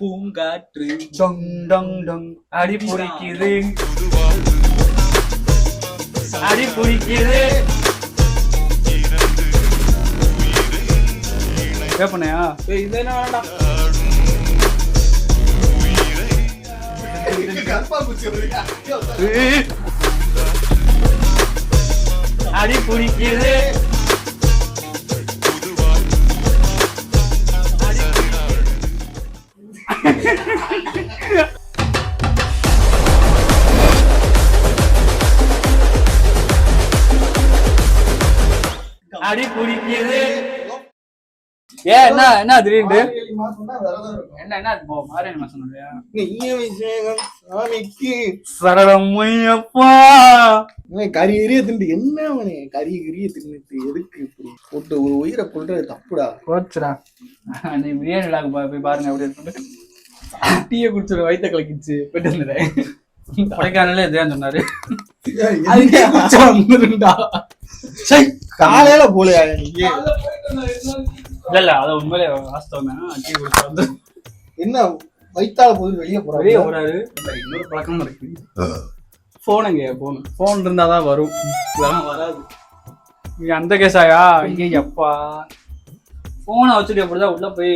பூங்காற்று. டொங் டொங் டொங். அடி பிடிக்குது அடி பிடிக்குது கேப்பனையா இது என்ன வேண்டாம் அடி பிடிக்குது அடி பிடிக்குது. ஏ என்ன என்ன திடீர்னு? என்ன என்ன மாரியன் மாசம் சொல்றியா சரடம் ஐயப்பா கறி எரிய திண்டு என்ன அவனே? கறி கிரிய தின்னுட்டு எதுக்கு இப்படி? போட்டு ஒரு உயிரை கொள்றது தப்புடா. போச்சுடா. நீ பிரியாணி விழாக்கு பா- போய் பாருங்க அப்படி இருக்கு டீயை குடிச்சிட வயித்த கலக்கிச்சு போயிட்டு வந்துடுறேன் கொடைக்கானல இதான் சொன்னாரு. அதுக்கே வந்துருண்டா காலையில போலையா நீங்க இல்ல இல்ல அது உண்மையிலே வாஸ்தவம் தான் டீ குடிச்சு வந்து என்ன வயித்தால போது வெளியே வெளியே போறாங்க போறாரு இன்னொரு பழக்கமும் இருக்கு. போனுங்க போன் போன் இருந்தாதான் வரும். இதெல்லாம் வராது. இங்க அந்த கேஸாயா ஐயே அப்பா போனை வச்சுட்டு எப்படிதான் உள்ள போய்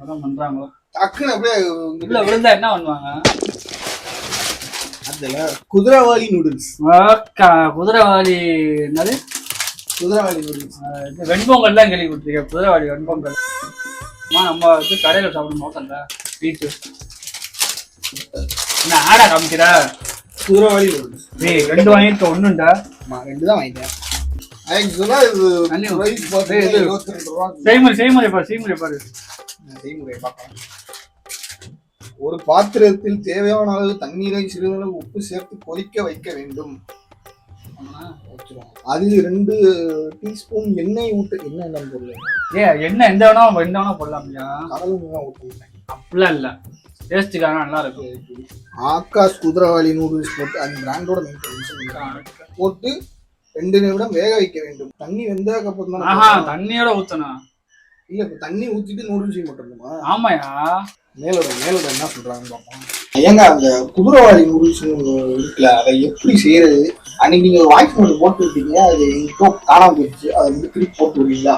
அதான் பண்றாங்களோ? டக்குன்னு அப்படியே உள்ள விழுந்தா என்ன பண்ணுவாங்க? அதுல குதிரைவாளி நூடுல்ஸ் ஆக்கா, குதிரைவாலி என்னது? குதிரைவாளி நூடுல்ஸ் இது தான் கேள்விப்பட்டிருக்கேன். குதிரைவாலி வெண்பொங்கல். அம்மா நம்ம வந்து கடையில சாப்பிடும் மோசம்ல வீட்டு என்ன ஆடா காமிக்கிற? குதிரைவாளி நூடுல்ஸ் டேய் ரெண்டு வாங்கிட்டு ஒண்ணுண்டா? ஆமா ரெண்டு தான் வாங்கிட்டேன் ஆக்சுவலா இது அண்ணே, price டேய், பார்த்தீங்கன்னா இது- இருபத்தி ரெண்டு ரூபா. செய்முறை செய்முறை பாரு செய்முறை பாரு. செய்முறை பார்க்கலாம். ஒரு பாத்திரத்தில் தேவையான அளவு தண்ணீரை சிறிதளவு உப்பு சேர்த்து கொதிக்க வைக்க வேண்டும். அதில் ரெண்டு டீஸ்பூன் எண்ணெய் ஊட்ட என்ன என்ன பொருள் ஏ என்ன எந்த வேணா எந்த வேணா போடலாம் கடல் தான் ஊற்றுவேன் அப்படிலாம் இல்ல. டேஸ்ட்டுக்காக நல்லா இருக்கும். ஆகாஷ் குதிரைவாளி நூடுல்ஸ் போட்டு அந்த பிராண்டோட போட்டு ரெண்டு நிமிடம் வேக வைக்க வேண்டும். தண்ணி வெந்ததுக்கு அப்புறம் தண்ணியோட ஊத்தணும். இல்ல தண்ணி ஊத்திட்டு நூடுல்ஸ் செய்ய மாட்டோமா ஆமாயா மேலோட மேலோட என்ன சொல்றாங்கன்னு பார்ப்போம். ஏங்க அந்த குதிரைவாளி நூடுல்ஸ் இருக்குல்ல அதை எப்படி செய்யறது? அன்னைக்கு நீங்க ஒரு வாய்ஸ் நோட் போட்டு விட்டீங்க அது எங்கிட்ட காணாம போயிடுச்சு. அதை வந்து திருப்பி போட்டு விடுறீங்களா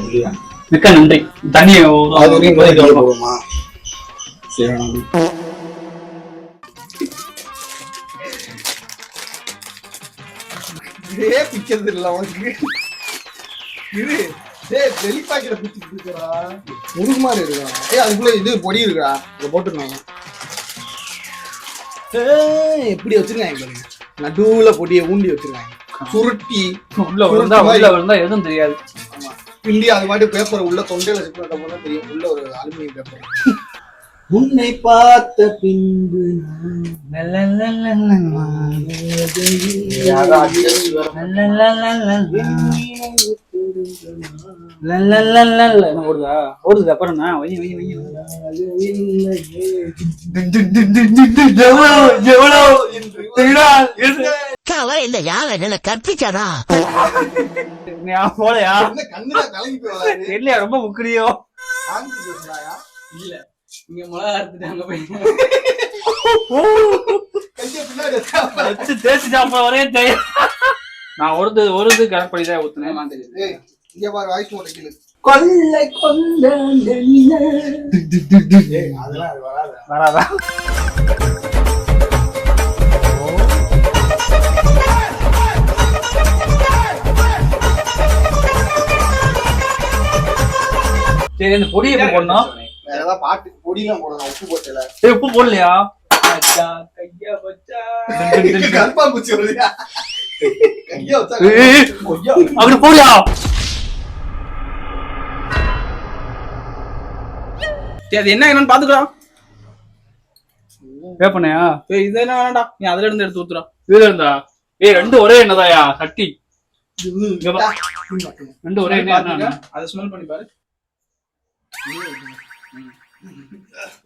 இல்லையா? மிக்க நன்றி. தண்ணியை அது போடுமா? சரி. இதே பிக்கிறது இல்ல உனக்கு. இரு. டேய் வெளிப்பாக்கிற முருகு மாதிரி இருக்கா? ஏய் அதுக்குள்ள இது பொடி இருக்கா? இதை போட்டுருந்தாங்க ஏய், எப்படி வச்சிருக்காங்க பாருங்க. நடுவுல பொடியை ஊண்டி வச்சிருக்காங்க. சுருட்டி உள்ள விழுந்தா உள்ள விழுந்தா எதுவும் தெரியாது. ஆமா. அது மாதிரி பேப்பர் உள்ள தொண்டையில சிக்கிட்ட போல தெரியும். உள்ள ஒரு அலுமினியம் பேப்பர் உன்னை பார்த்த பின்பு ஓடுதா? ஓடுது? அப்புறம் இந்த யாவை என்ன கற்பிச்சானா? போலையா? தெரியலையா? ரொம்ப பேசுறாயா இல்ல. இங்க மிளகா அறுத்துட்டு அங்க போய். கையை பின்னாடி வச்சா வச்சு தேய்ச்சி சாப்பிட வரே தெரியும் நான் ஒரு ஒரு இது பண்ணி தான் ஊத்துனேன். இங்க பாரு வாய்ஸ் நோட் கீழ. கொள்ளை கொண்ட ஏய் அதெல்லாம் அது வராது? வராதா? சரி இந்த பொடி எப்படி போடணும்? வேற ஏதாவது பாட்டு பொடியெல்லாம் போடணும் உப்பு போட்டல. சரி உப்பு போடலையா? கையா வச்சா. ஏய், கொய்யா. அப்படி அது என்ன என்னன்னு பாத்துக்கலாம் வேப்பனையா ஏய், இது என்ன வேணாம்டா. நீ அதுல இருந்து எடுத்து ஊத்துறா இதுல இருந்தா? ஏய் ரெண்டு ஒரே எண்ணதாயா சட்டி இங்க வா. ரெண்டு ஒரே என்ன அதை ஸ்மெல் பண்ணி பாரு.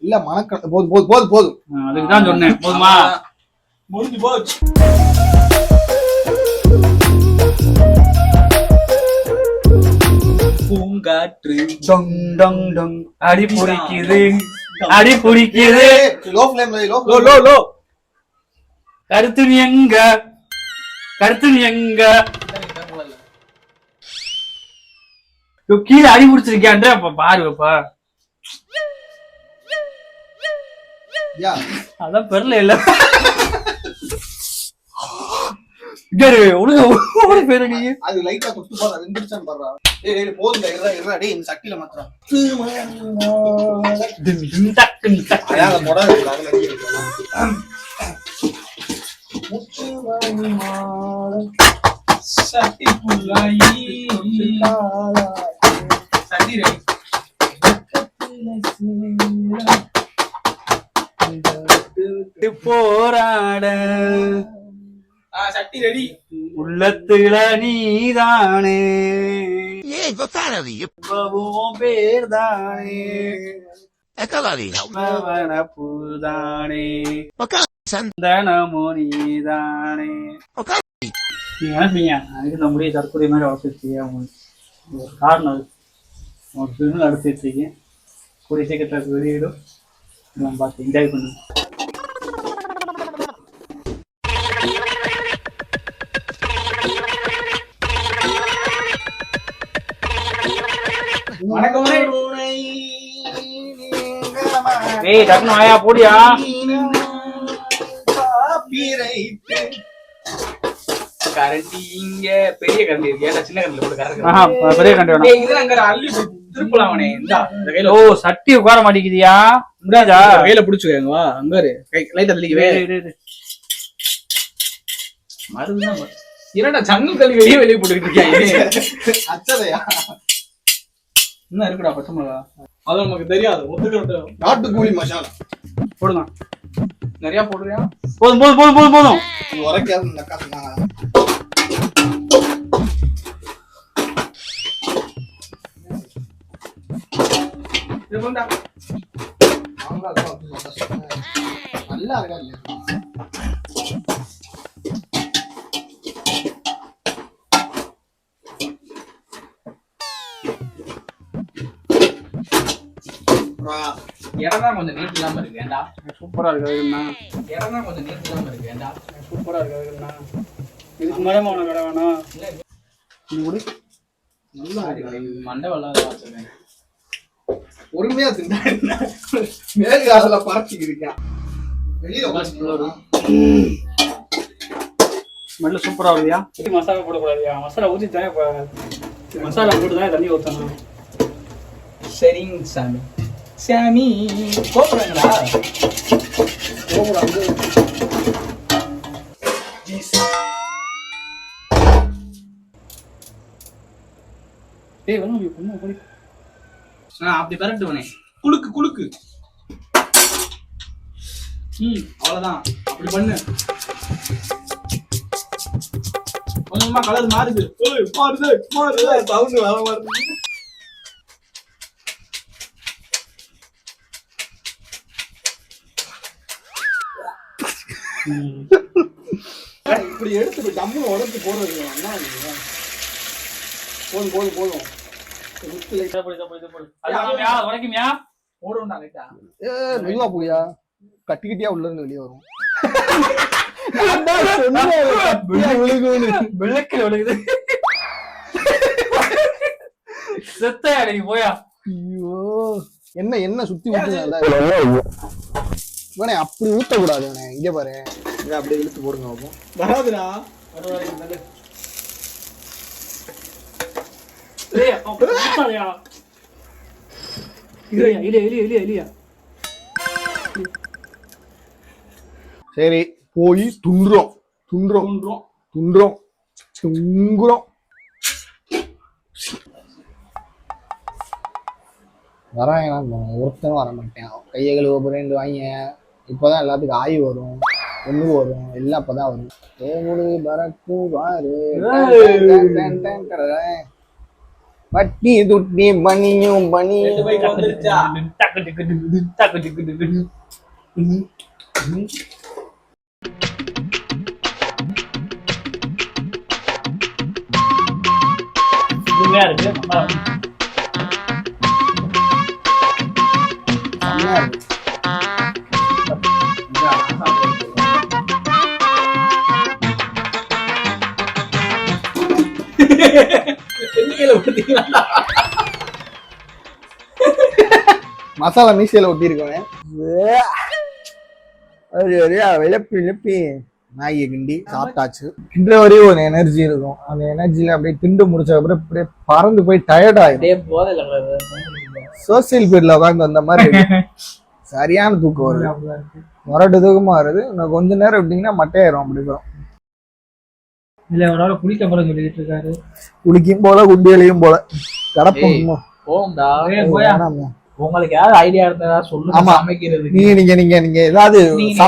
இல்ல மணக்க போதும் போதும் போதும் போதும் அதுக்கு தான் சொன்னேன். போதுமா? முடிஞ்சு போச்சு. பூங்காற்று. டொங் டொங் டொங். அடி பிடிக்குது. அடி பிடிக்குது. லோ ஃபிளேம்ல லோ லோ லோ லோ. கருத்து நீ எங்க? கருத்து நீ எங்க? கீழே அடி பிடிச்சிருக்கியான்ற அப்ப பாரு அப்பா. யா. அதான் பெறல இல்ல. அது லைட்டா தொட்டு பாரு அது எந்திரிச்சான்னு பாருடா ஏய் ஏய் போதுங்க இருடா இருடா டேய் இந்த சட்டில மாத்திரா டின், டின், டக், டின், டக். அதுல அடி புல்லாயி. சட்டி ரெடி. போராட. சட்டி ரெடி. உள்ளத்துல நீதானே. எப்பவும் பேர்தானே. எக்கலாரி பூதானே உக்கார் சன் தனமோ நீதானே. உக்கார் நீங்க நினைப்பீங்க அதுக்கு இந்த முடிய தற்கொலை மாதிரி உங்களுக்கு? ஒரு காரணம் அது. ஒரு எடுத்துட்டு இருக்கேன் கூடிய சீக்கிரத்தில் வெளியிடும். நம்ம பார்த்து என்ஜாய் பண்ணுங்க ஏய் டக்குனு வாயா போடியா? கரண்டி இங்க பெரிய கரண்டி இருக்கு. சின்ன கரண்டி போட்டு கரண்ட் பெரிய கண்டு வேணாம். ஏய் இதுல அங்க அள்ளி திருப்பலாம் அவனே. இந்தா இந்த கையில ஓ சட்டி உட்கார மாட்டேங்குதியா? முடியாதா? கையில புடிச்சுக்கோங்க வா. அங்க கை லைட்டா தள்ளிக்கவே. இரு, இரு, இரு. மருந்துதான் மரு- என்னடா ஜன்னல் கல்வி வெளியே வெளியே போட்டுக்கிட்டு இருக்கியா அச்சதையா? இன்னும் இருக்குடா பச்சை மிளகா. அது நமக்கு தெரியாது. ஒத்துக்கிட்டு நாட்டுக்கோழி மசாலா. போடுங்க. நிறைய போடுறியா? போதும் போதும் போதும் போதும் போதும். உரைக்காது இந்த சொன்னாங்க. நல்லா இருக்கா இல்லையா? இடம் தான் கொஞ்சம் நீட் இல்லாம இருக்கு ஏன்டா? சூப்பரா இருக்கு அதுக்குண்ணா இடம் தான் கொஞ்சம் நீட் இல்லாம இருக்கு ஏன்டா? சூப்பரா இருக்கு அதுக்குண்ணா இதுக்கு மேலே உனக்கு கடை வேணாம்? கூட. நல்லா இருக்கா மண்டை வல்லாத வச்சிருக்கேன். பொறுமையா திண்டா? மேல் காசுல பறச்சிக்கிருக்கா வெளியில ஸ்மெல்லு சூப்பரா வருதியா? மசாலா போடக்கூடாதியா? மசாலா ஊற்றி தானே மசாலா போட்டு தான் தண்ணி ஊற்றணும் சரிங்க சாமி. சாமி. கோபுரங்களா ஏய் வேணும் பொண்ணு போய். நான் அப்படி பரட்டுவனே குலுக்கு குலுக்கு. ம் அவ்வளவுதான். அப்படி பண்ணு. கொஞ்சமா கலர் மாறுது. மாறுது மாறுது. சவுண்ட் வர மாதிரி. இப்படி எடுத்து டம்மு உடச்சு போடுறது அண்ணா நீங்க. போதும் போதும் போதும். உள்ள இருந்து வெளியே வரும். வெள்ளக்கில் விழுகுது. செத்த அடங்கி போயா. ஐயோ. என்ன என்ன சுத்தி ஊத்துங்க இவனே அப்படி ஊத்த கூடாது இவனே. இங்க பாரு. இதை அப்படியே இழுத்து போடுங்க வராதுடா. அப்பா இல்லையா சரி போய் துண்டுறோம். தோன்றும் துண்டுறோம். துங்குறோம். வராங்க ஒருத்தனும் வர மாட்டேன் கையை கழுவ போறேன் வாங்க இப்போதான் எல்லாத்துக்கும் ஆய் வரும் ஒன்று வரும் எல்லாம் அப்போ வரும். ஏ முழுகி பறக்கு வாரு. பட்டி துட்டி பனியும் பனி இருக்கு. எண்ணிக்கையில பார்த்தீங்களா மசாலா மீசையில ஒட்டி இருக்கவன் விளப்பி விளப்பி. நாயை கிண்டி சாப்பிட்டாச்சு. கிண்டுற வரையும் ஒரு எனர்ஜி இருக்கும். அந்த எனர்ஜில அப்படியே திண்டு முடிச்ச அப்புறம் அப்படியே பறந்து போய் டயர்ட் ஆயிடும். சோசியல் பீரியட்ல உட்காந்து வந்த மாதிரி. சரியான தூக்கம் வருது. முரட்டு தூக்கமா வருது. இன்னும் கொஞ்ச நேரம் எப்படிங்கன்னா மட்டையாயிரும் அப்படி இருக்கும் இல்ல ஆள் குளிக்க போற சொல்லிட்டு இருக்காரு குளிக்கும் போல குண்டியலையும் போல. கடப்போம் போயா. உங்களுக்கு யாராவது ஐடியா இருந்தா சொல்லுங்க ஆமா. சமைக்கிறதுக்கு. நீங்க நீங்க நீங்க நீங்க ஏதாவது நீங்க-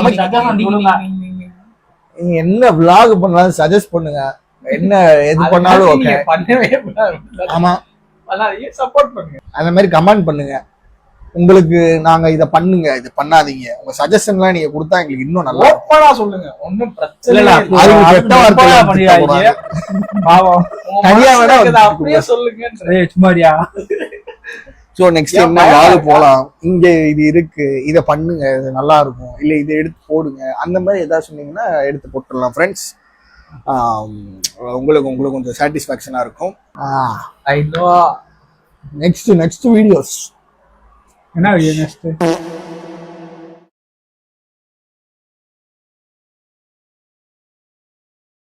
என்ன vlog பண்ணாலும் சஜஸ்ட் பண்ணுங்க. என்ன எது பண்ணாலும் ஓகே நீங்க பண்ணவே. ஆமா. சப்போர்ட் பண்ணுங்க. அந்த மாதிரி கமெண்ட் பண்ணுங்க. உங்களுக்கு நாங்க இத பண்ணுங்க இது பண்ணாதீங்க. உங்க சஜஷன்லாம் நீங்க கொடுத்தா எங்களுக்கு இன்னும் நல்லா. ஓப்பனா சொல்லுங்க. ஒண்ணும் பிரச்சனை இல்ல. பாவம். தனியா வந்து அப்படியே சொல்லுங்க ஸோ நெக்ஸ்ட் என்ன வாழ? போலாம்? இங்க இது இருக்கு இத பண்ணுங்க இது நல்லா இருக்கும். இல்ல இதை எடுத்து போடுங்க. அந்த மாதிரி ஏதாவது சொன்னீங்கன்னா எடுத்து போட்டுடலாம் ஃப்ரெண்ட்ஸ் உங்களுக்கு உங்களுக்கு கொஞ்சம் சாட்டிஸ்ஃபேக்ஷனா இருக்கும். I know next next videos nadie en este.